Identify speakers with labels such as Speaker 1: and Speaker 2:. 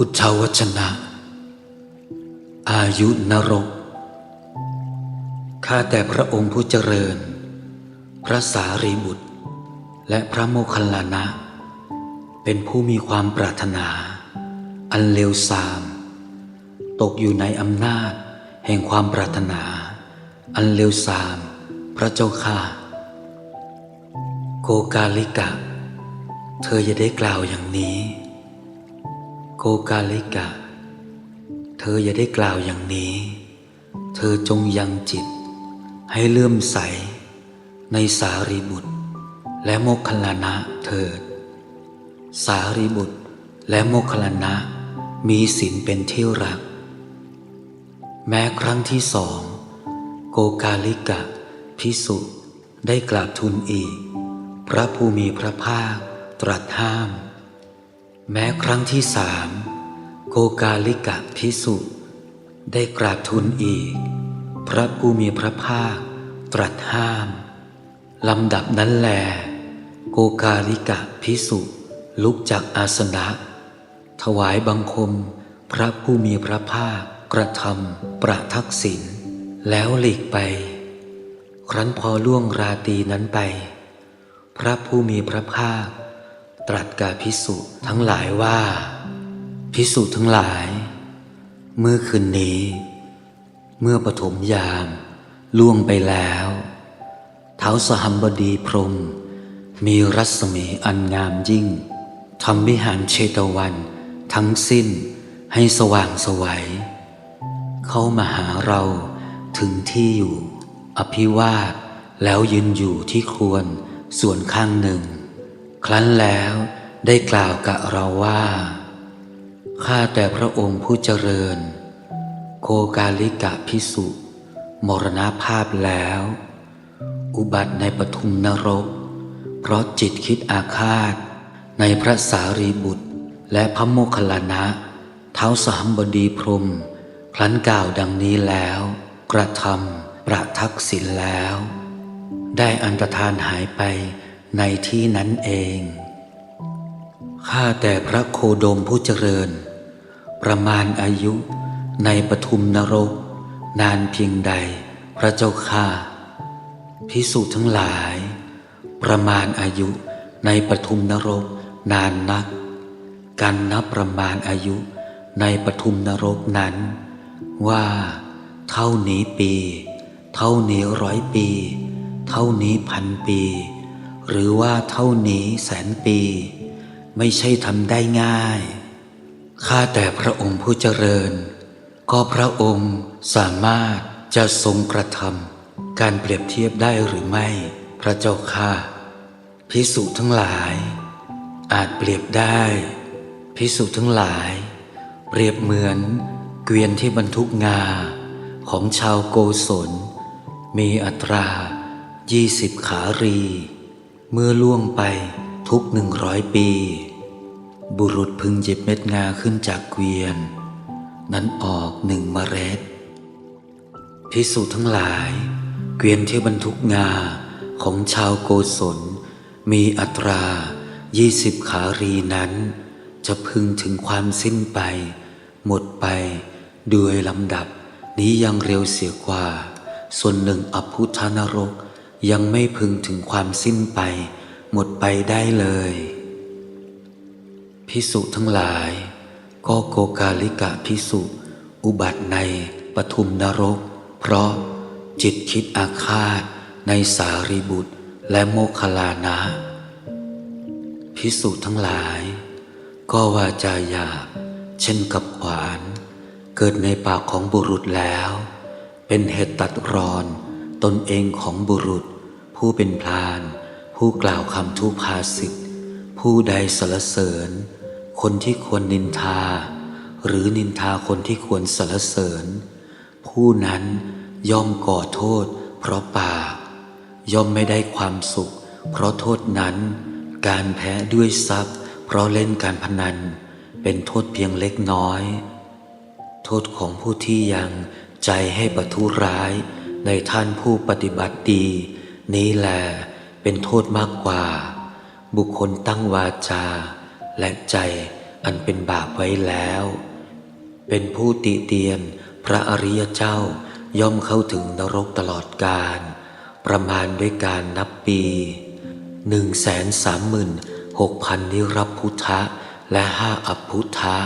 Speaker 1: พุทธวจนะ อายุนรก ข้าแต่พระองค์ผู้เจริญ พระสารีบุตร และพระโมคคัลลานะ เป็นผู้มีความปรารถนา อันเลวทราม ตกอยู่ในอำนาจแห่งความปรารถนา อันเลวทราม พระเจ้าข้าโกกาลิกะ เธออย่าได้กล่าวอย่างนี้ โกกาลิกะ เธออย่าได้กล่าวอย่างนี้ เธอจงยังจิต ให้เลื่อมใส ในสารีบุตร และโมคคลานะเถิด สารีบุตรและโมคคลานะมีศีลเป็นที่รัก แม้ครั้งที่สอง โกกาลิกะ พิสุได้กราบทูลอีก พระผู้มีพระภาคตรัสห้าม แม้ครั้งที่สามโกกาลิกะพิสุ ได้กราบทูลอีก พระผู้มีพระภาคตรัสห้ามลำดับนั้นแล โกกาลิกะพิสุลุกจากอาสนะ ถวายบังคมพระผู้มีพระภาคกระทำประทักษิณแล้วหลีกไป ครั้นพอล่วงราตรีนั้นไป พระผู้มีพระภาค ตรัสกับพิสุทั้งหลายว่า พิสุทั้งหลาย เมื่อคืนนี้ เมื่อปฐมยามล่วงไปแล้วเท้าสหัมบดีพรม มีรัศมีอันงามยิ่งทำวิหารเชตวัน ทั้งสิ้นให้สว่างสวัย เข้ามาหาเราถึงที่อยู่ อภิวาทแล้วยืนอยู่ที่ควรส่วนข้างหนึ่ง ครั้นแล้วได้กล่าวกับเราว่า ข้าแต่พระองค์ผู้เจริญ โคกาลิกะพิสุ มรณภาพแล้ว อุบัติในปทุมนรก เพราะจิตคิดอาฆาต ในพระสารีบุตร และพระโมคคัลลานะ เท้าสามบดีพรม ครั้นกล่าวดังนี้แล้ว กระทำประทักษิณแล้ว ได้อันตรธานหายไป ในที่นั้นเอง ข้าแต่พระโคโดมผู้เจริญ ประมาณอายุในปทุมนรก นานเพียงใดพระเจ้าข้าพิสุทั้งหลาย ประมาณอายุในปทุมนรกนานนัก การนับประมาณอายุในปทุมนรกนั้น ว่า เท่านี้ปี เท่านี้ร้อยปี เท่านี้พันปี หรือว่าเท่านี้แสนปี ไม่ใช่ทำได้ง่าย ข้าแต่พระองค์ผู้เจริญ ก็พระองค์สามารถจะทรงกระทำการเปรียบเทียบได้หรือไม่ พระเจ้าข้าพิสุทั้งหลาย อาจเปรียบได้ พิสุทั้งหลาย เปรียบเหมือน เกวียนที่บรรทุกงา ของชาวโกศลมีอัตรายี่สิบขารี เมื่อล่วงไปทุกหนึ่งร้อยปี บุรุษพึงหยิบเม็ดงาขึ้นจากเกวียน นั้นออกหนึ่งเมล็ดพิสูจน์ทั้งหลาย เกวียนที่บรรทุกงาของชาวโกศล มีอัตรายี่สิบขารีนั้น จะพึงถึงความสิ้นไป หมดไปด้วยลำดับนี้ยังเร็วเสียกว่า ส่วนหนึ่งอภุธนรก ยังไม่พึงถึงความสิ้นไป หมดไปได้เลย พิสุทั้งหลาย ก็โกกาลิกะพิสุ อุบัติในปทุมนรก เพราะจิตคิดอาฆาตในสารีบุตรและโมคลลานะ พิสุทั้งหลาย ก็วาจาหยาบ เช่นกับขวาน เกิดในปากของบุรุษแล้ว เป็นเหตุตัดรอนตนเองของบุรุษ ผู้เป็นพลาน ผู้กล่าวคำทุพาสิทธผู้ใดสรรเสริญ คนที่ควรนินทา หรือนินทาคนที่ควรสรรเสริญ ผู้นั้นย่อมก่อโทษ เพราะปากย่อมไม่ได้ความสุข เพราะโทษนั้น การแพ้ด้วยทรัพย์ เพราะเล่นการพนัน เป็นโทษเพียงเล็กน้อย โทษของผู้ที่ยังใจให้ประทุร้ายในท่านผู้ปฏิบัติดี นี้แหละเป็นโทษมากกว่า บุคคลตั้งวาจา และใจอันเป็นบาปไว้แล้ว เป็นผู้ติเตียนพระอริยเจ้าย่อมเข้าถึงนรกตลอดกาลประมาณด้วยการนับปีหนึ่งแสนสามหมื่นหกพันนิรับพุทธะและห้าอัปพุทธะ